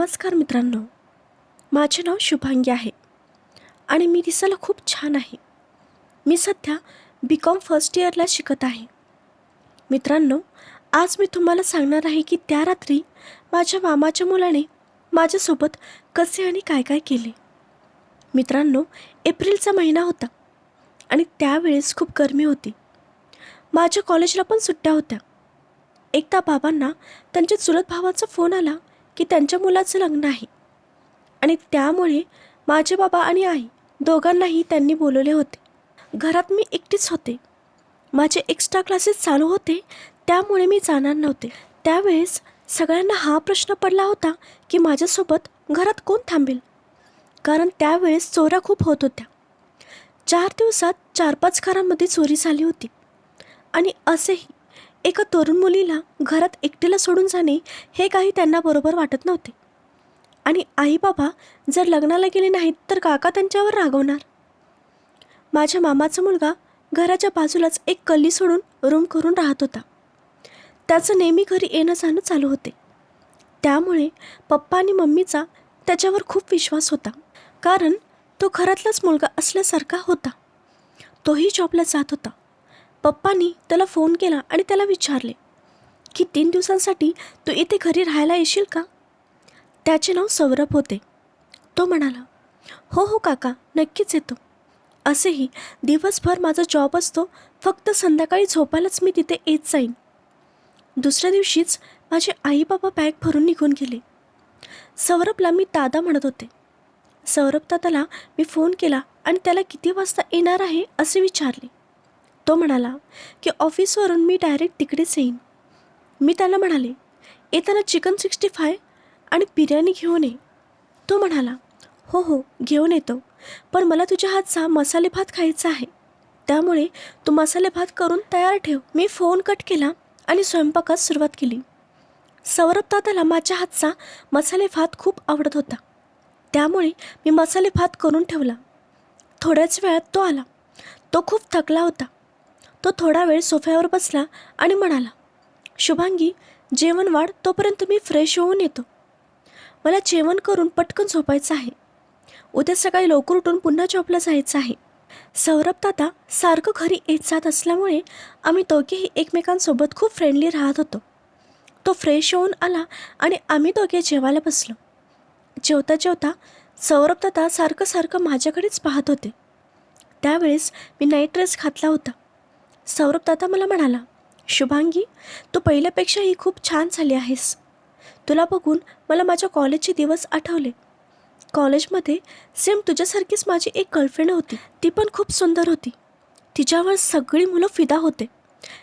नमस्कार मित्रांनो. माझे नाव शुभांगी आहे आणि मी दिसायला खूप छान आहे. मी सध्या बी कॉम फर्स्ट इयरला शिकत आहे. मित्रांनो आज मी तुम्हाला सांगणार आहे की त्या रात्री माझ्या मामाच्या मुलाने माझ्यासोबत कसे आणि काय काय केले. मित्रांनो एप्रिलचा महिना होता आणि त्यावेळेस खूप गरमी होती. माझ्या कॉलेजला पण सुट्ट्या होत्या. एकदा बाबांना त्यांच्या चुलत भावाचा फोन आला की त्यांच्या मुलाचं लग्न आहे. आणि त्यामुळे माझे बाबा आणि आई दोघांनाही त्यांनी बोलवले होते. घरात मी एकटीच होते. माझे एक्स्ट्रा क्लासेस चालू होते त्यामुळे मी जाणार नव्हते. त्यावेळेस सगळ्यांना हा प्रश्न पडला होता की माझ्यासोबत घरात कोण थांबेल? कारण त्यावेळेस चोऱ्या खूप होत होत्या. चार दिवसात चार पाच घरांमध्ये चोरी झाली होती. आणि असेही एका तरुण मुलीला घरात एकटीला सोडून जाणे हे काही त्यांना बरोबर वाटत नव्हते. आणि आई बाबा जर लग्नाला गेले नाहीत तर काका त्यांच्यावर रागवणार. माझ्या मामाचा मुलगा घराच्या बाजूलाच एक कल्ली सोडून रूम करून राहत होता. त्याचं नेहमी घरी येणं जाणं चालू होते. त्यामुळे पप्पा आणि मम्मीचा त्याच्यावर खूप विश्वास होता. कारण तो घरातलाच मुलगा असल्यासारखा होता. तोही जॉबला जात होता. पप्पांनी त्याला फोन केला आणि त्याला विचारले की तीन दिवसांसाठी तू इथे घरी राहायला येशील का? त्याचे नाव सौरभ होते. तो म्हणाला हो हो काका नक्कीच येतो. असेही दिवसभर माझा जॉब असतो फक्त संध्याकाळी झोपायलाच मी तिथे येत जाईन. दुसऱ्या दिवशीच माझे आई बाबा बॅग भरून निघून गेले. सौरभला मी दादा म्हणत होते. सौरभ दादाला मी फोन केला आणि त्याला किती वाजता येणार आहे असे विचारले. तो म्हणाला की ऑफिसवरून मी डायरेक्ट तिकडेच येईन. मी त्याला म्हणाले येताना चिकन सिक्स्टी फाय आणि बिर्याणी घेऊन ये. तो म्हणाला हो हो घेऊन येतो पण मला तुझ्या हातचा मसाले भात खायचा आहे. त्यामुळे तू मसाले भात करून तयार ठेव. मी फोन कट केला आणि स्वयंपाकास सुरुवात केली. सौरभ दादाला माझ्या हातचा मसाले भात खूप आवडत होता. त्यामुळे मी मसाले भात करून ठेवला. थोड्याच वेळात तो आला. तो खूप थकला होता. तो थोडा वेळ सोफ्यावर बसला आणि म्हणाला शुभांगी जेवण वाढ तोपर्यंत मी फ्रेश होऊन येतो. मला जेवण करून पटकन झोपायचं आहे. उद्या सकाळी लवकर उठून पुन्हा जॉबला जायचं आहे. सौरभ दादा सारखं घरी येत जात असल्यामुळे आम्ही दोघेही एकमेकांसोबत खूप फ्रेंडली राहत होतो. तो फ्रेश होऊन आला आणि आम्ही दोघे जेवायला बसलो. जेवता जेवता सौरभ दादा सारखं सारखं माझ्याकडेच पाहत होते. त्यावेळेस मी नाईट ड्रेस घातला होता. सौरभ दादा मला म्हणाला शुभांगी तू पहिल्यापेक्षाही खूप छान झाली आहेस. तुला बघून मला माझ्या कॉलेजचे दिवस आठवले. कॉलेजमध्ये सेम तुझ्यासारखीच माझी एक गर्लफ्रेंड होती. ती पण खूप सुंदर होती. तिच्यावर सगळी मुलं फिदा होते.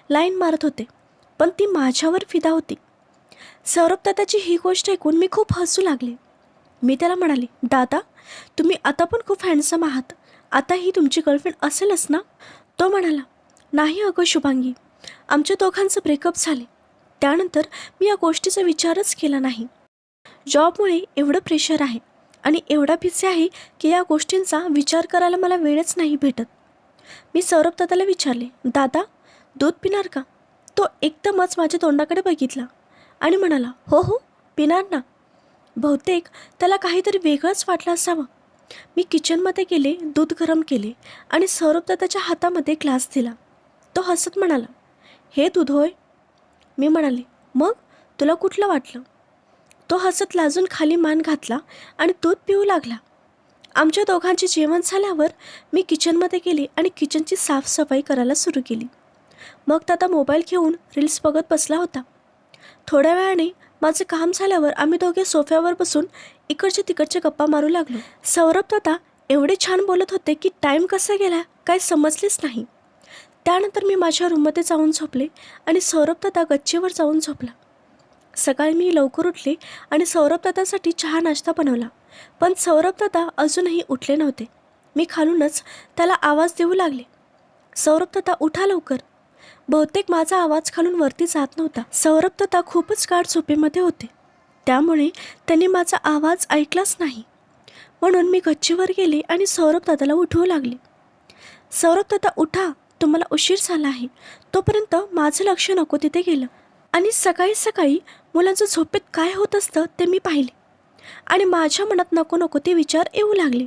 लाईन मारत होते. पण ती माझ्यावर फिदा होती. सौरभ दादाची ही गोष्ट ऐकून मी खूप हसू लागले. मी त्याला म्हणाले दादा तुम्ही आता पण खूप हँडसम आहात. आता ही तुमची गर्लफ्रेंड असेलच ना? तो म्हणाला नाही अगं शुभांगी. आमच्या दोघांचं ब्रेकअप झाले. त्यानंतर मी या गोष्टीचा विचारच केला नाही. जॉबमुळे एवढं प्रेशर आहे आणि एवढा बिझी आहे की या गोष्टींचा विचार करायला मला वेळच नाही भेटत. मी सौरभ दादाला विचारले दादा दूध पिणार का? तो एकदमच माझ्या तोंडाकडे बघितला आणि म्हणाला हो हो पिणार ना. बहुतेक त्याला काहीतरी वेगळंच वाटलं असावं. मी किचनमध्ये गेले दूध गरम केले आणि सौरभ दादाच्या हातामध्ये ग्लास दिला. तो हसत म्हणाला हे दूध होय मी म्हणाले मग तुला कुठलं वाटलं? तो हसत लाजून खाली मान घातला आणि दूध पिऊ लागला. आमच्या दोघांचे जेवण झाल्यावर मी किचनमध्ये गेले आणि किचनची साफसफाई करायला सुरू केली. मग दादा मोबाईल घेऊन रील्स बघत बसला होता. थोड्या वेळाने माझं काम झाल्यावर आम्ही दोघे सोफ्यावर बसून इकडचे तिकडचे गप्पा मारू लागलो. सौरभ दादा एवढे छान बोलत होते की टाईम कसा गेला काय समजलेच नाही. त्यानंतर मी माझ्या रूममध्ये जाऊन झोपले आणि सौरभ दादा गच्चीवर जाऊन झोपला. सकाळी मी लवकर उठले आणि सौरभ दादासाठी चहा नाश्ता बनवला. पण सौरभ दादा अजूनही उठले नव्हते. मी खालूनच त्याला आवाज देऊ लागले. सौरभ दादा उठा लवकर. बहुतेक माझा आवाज खालून वरती जात नव्हता. सौरभ दादा खूपच गाठ झोपेमध्ये होते. त्यामुळे त्यांनी माझा आवाज ऐकलाच नाही. म्हणून मी गच्चीवर गेले आणि सौरभ दादाला उठवू लागले. सौरभ दादा उठा. तुम्हाला उशीर झाला आहे. तोपर्यंत माझं लक्ष नको तिथे गेलं. आणि सकाळी सकाळी मुलांचं झोपेत काय होत असतं ते मी पाहिले. आणि माझ्या मनात नको नको ते विचार येऊ लागले.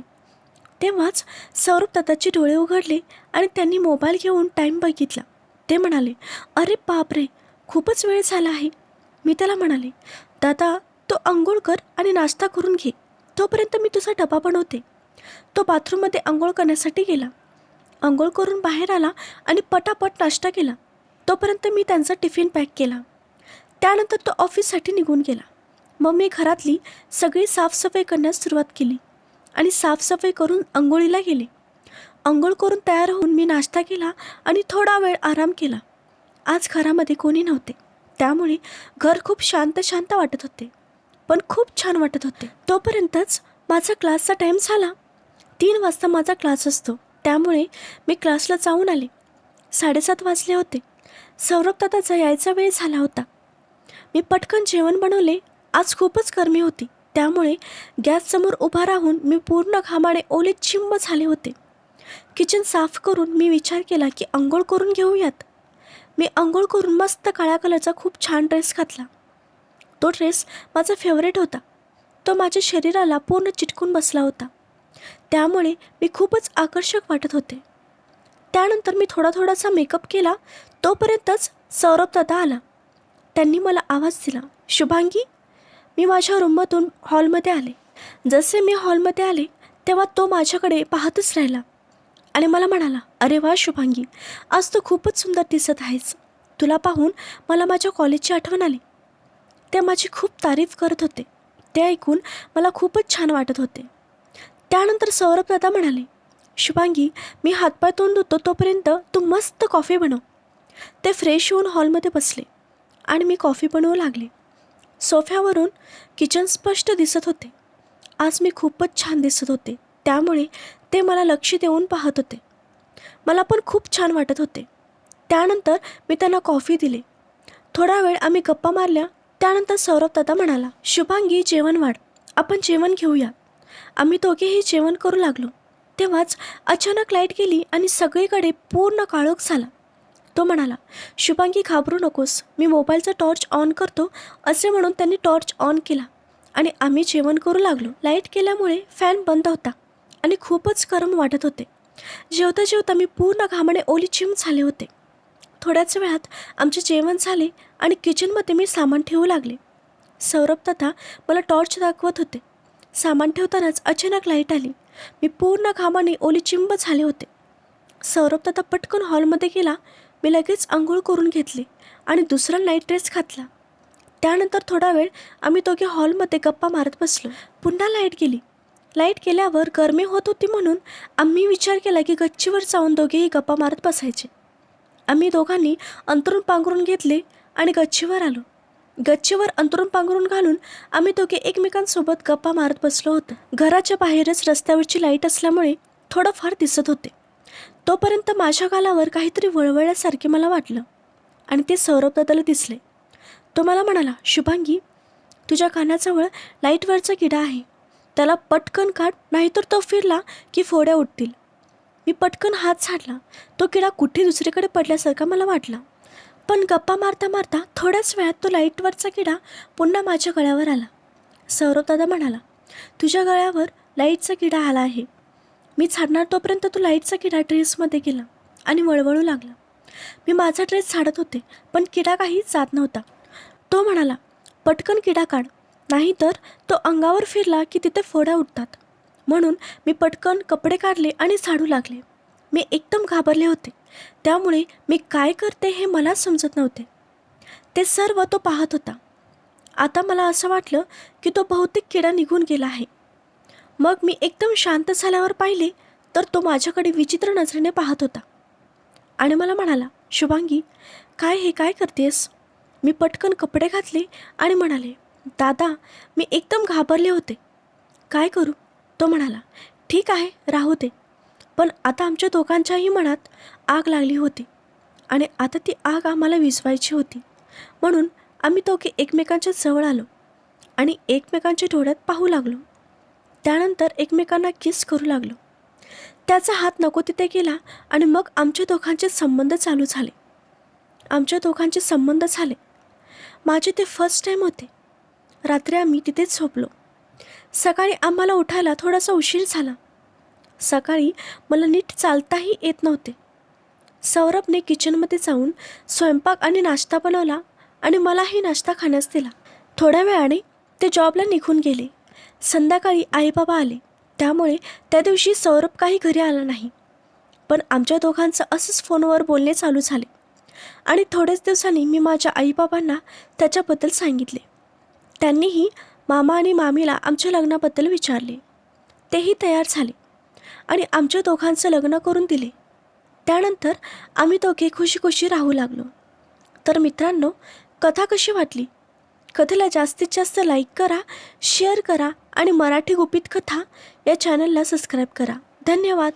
तेव्हाच सौरभ दादाचे डोळे उघडले आणि त्यांनी मोबाईल घेऊन टाईम बघितला. ते म्हणाले अरे बापरे खूपच वेळ झाला आहे. मी त्याला म्हणाले दादा तो आंघोळ कर आणि नाश्ता करून घे. तोपर्यंत मी तुझा डबा बनवते. तो बाथरूममध्ये आंघोळ करण्यासाठी गेला. आंघोळ करून बाहेर आला आणि पटापट नाश्ता केला. तोपर्यंत मी त्यांचा टिफिन पॅक केला. त्यानंतर तो ऑफिससाठी निघून गेला. मग मी घरातली सगळी साफसफाई करण्यास सुरुवात केली आणि साफसफाई करून आंघोळीला गेले. आंघोळ करून तयार होऊन मी नाश्ता केला आणि थोडा वेळ आराम केला. आज घरामध्ये कोणी नव्हते. त्यामुळे घर खूप शांत शांत वाटत होते. पण खूप छान वाटत होते. तोपर्यंतच माझा क्लासचा टाईम झाला. तीन वाजता माझा क्लास असतो. त्यामुळे मी क्लासला जाऊन आले. साडेसात वाजले होते. सौरभ दादाचा यायचा वेळ झाला होता. मी पटकन जेवण बनवले. आज खूपच गरमी होती. त्यामुळे गॅससमोर उभा राहून मी पूर्ण घामाने ओले चिंब झाले होते. किचन साफ करून मी विचार केला की आंघोळ करून घेऊयात. मी आंघोळ करून मस्त काळ्या कलरचा खूप छान ड्रेस घातला. तो ड्रेस माझा फेवरेट होता. तो माझ्या शरीराला पूर्ण चिटकून बसला होता. त्यामुळे मी खूपच आकर्षक वाटत होते. त्यानंतर मी थोडा थोडासा मेकअप केला तोपर्यंतच सौरभ दादा आला. त्यांनी मला आवाज दिला शुभांगी मी माझ्या रूममधून हॉलमध्ये आले. जसे मी हॉलमध्ये आले तेव्हा तो माझ्याकडे पाहतच राहिला आणि मला म्हणाला अरे वा शुभांगी आज तू खूपच सुंदर दिसत आहेस. तुला पाहून मला माझ्या कॉलेजची आठवण आली. ते माझी खूप तारीफ करत होते. ते ऐकून मला खूपच छान वाटत होते. त्यानंतर सौरभ दादा म्हणाले शुभांगी मी हातपाय तोंड धुतो तोपर्यंत तू मस्त कॉफी बनव. ते फ्रेश होऊन हॉलमध्ये बसले आणि मी कॉफी बनवू लागले. सोफ्यावरून किचन स्पष्ट दिसत होते. आज मी खूपच छान दिसत होते त्यामुळे ते मला लक्ष देऊन पाहत होते. मला पण खूप छान वाटत होते. त्यानंतर मी त्यांना कॉफी दिली. थोडा वेळ आम्ही गप्पा मारल्या त्यानंतर सौरभ दादा म्हणाला शुभांगी जेवण वाढ. आपण जेवण घेऊया. आम्ही दोघेही जेवण करू लागलो. तेव्हाच अचानक लाइट गेली आणि सगळीकडे पूर्ण काळोख झाला. तो म्हणाला शुभांगी घाबरू नकोस. मी मोबाईलचा टॉर्च ऑन करतो असे म्हणून त्यांनी टॉर्च ऑन केला. आणि आम्ही जेवण करू लागलो. लाइट गेल्यामुळे फॅन बंद होता आणि खूपच गरम वाटत होते. जेवता जेवता मी पूर्ण घामाने ओली चिम झाले होते. थोड्याच वेळात आमचे जेवण झाले आणि किचनमध्ये मी सामान ठेवू लागले. सौरभ तथा मला टॉर्च दाखवत होते. सामान ठेवतानाच अचानक लाइट आली. मी पूर्ण घामाने ओली चिंब झाले होते. सौरभ दादा पटकन हॉलमध्ये गेला. मी लगेच आंघोळ करून घेतली आणि दुसरा नाईट ड्रेस घातला. त्यानंतर थोडा वेळ आम्ही दोघे हॉलमध्ये गप्पा मारत बसलो. पुन्हा लाइट गेली. लाइट गेल्यावर गरमी होत होती म्हणून आम्ही विचार केला की गच्चीवर जाऊन दोघेही गप्पा मारत बसायचे. आम्ही दोघांनी अंतरून पांघरून घेतले आणि गच्चीवर आलो. गच्चीवर अंतरून पांघरून घालून आम्ही दोघे एकमेकांसोबत गप्पा मारत बसलो होतो. घराच्या बाहेरच रस्त्यावरची लाइट असल्यामुळे थोडंफार दिसत होते. तोपर्यंत माझ्या गालावर काहीतरी वळवळल्यासारखे मला वाटलं आणि ते सौरभ दादाला दिसले. तो मला म्हणाला शुभांगी तुझ्या कानाजवळ लाईटवरचा किडा आहे. त्याला पटकन काढ नाहीतर तो फिरला की फोड्या उठतील मी पटकन हात झाडला तो किडा कुठे दुसरीकडे पडल्यासारखा मला वाटला. पण गप्पा मारता मारता थोड्याच वेळात तो लाईटवरचा किडा पुन्हा माझ्या गळ्यावर आला. सौरभ दादा म्हणाला तुझ्या गळ्यावर लाईटचा किडा आला आहे. मी झाडणार तोपर्यंत तो लाईटचा किडा ड्रेसमध्ये गेला आणि वळवळू लागला. मी माझा ड्रेस झाडत होते पण किडा काही जात नव्हता. तो म्हणाला पटकन किडा काढ नाहीतर तो अंगावर फिरला की तिथे फोड्या उठतात म्हणून मी पटकन कपडे काढले आणि झाडू लागले. मी एकदम घाबरले होते. त्यामुळे मी काय करते हे मला समजत नव्हते. ते सर्व तो पाहत होता. आता मला असं वाटलं की तो बहुतेक किडा निघून गेला आहे. मग मी एकदम शांत झाल्यावर पाहिले तर तो माझ्याकडे विचित्र नजरेने पाहत होता. आणि मला म्हणाला शुभांगी काय हे? काय करतेस? मी पटकन कपडे घातले आणि म्हणाले दादा मी एकदम घाबरले होते. काय करू? तो म्हणाला ठीक आहे राहू दे. पण आता आमच्या दोघांच्याही मनात आग लागली होती आणि आता ती आग आम्हाला विझवायची होती. म्हणून आम्ही दोघे एकमेकांच्या जवळ आलो आणि एकमेकांच्या डोळ्यात पाहू लागलो. त्यानंतर एकमेकांना किस करू लागलो. त्याचा हात नको तिथे गेला आणि मग आमच्या दोघांचे संबंध चालू झाले. आमच्या दोघांचे संबंध झाले. माझे ते फर्स्ट टाईम होते. रात्री आम्ही तिथेच झोपलो. सकाळी आम्हाला उठायला थोडासा उशीर झाला. सकाळी मला नीट चालताही येत नव्हते. सौरभने किचनमध्ये जाऊन स्वयंपाक आणि नाश्ता बनवला आणि मलाही नाश्ता खाण्यास दिला. थोड्या वेळाने ते जॉबला निघून गेले. संध्याकाळी आईबाबा आले. त्यामुळे त्या दिवशी सौरभ काही घरी आला नाही. पण आमच्या दोघांचं असंच फोनवर बोलणे चालू झाले. आणि थोड्याच दिवसांनी मी माझ्या आईबाबांना त्याच्याबद्दल सांगितले. त्यांनीही मामा आणि मामीला आमच्या लग्नाबद्दल विचारले. तेही तयार झाले. आणि आमच्या दोघांचं लग्न करून दिले. त्यानंतर आम्ही दोघे खुशी खुशी राहू लागलो. तर मित्रांनो कथा कशी वाटली? कथेला जास्तीत जास्त लाईक करा शेअर करा आणि मराठी गुपित कथा या चॅनलला सबस्क्राईब करा. धन्यवाद!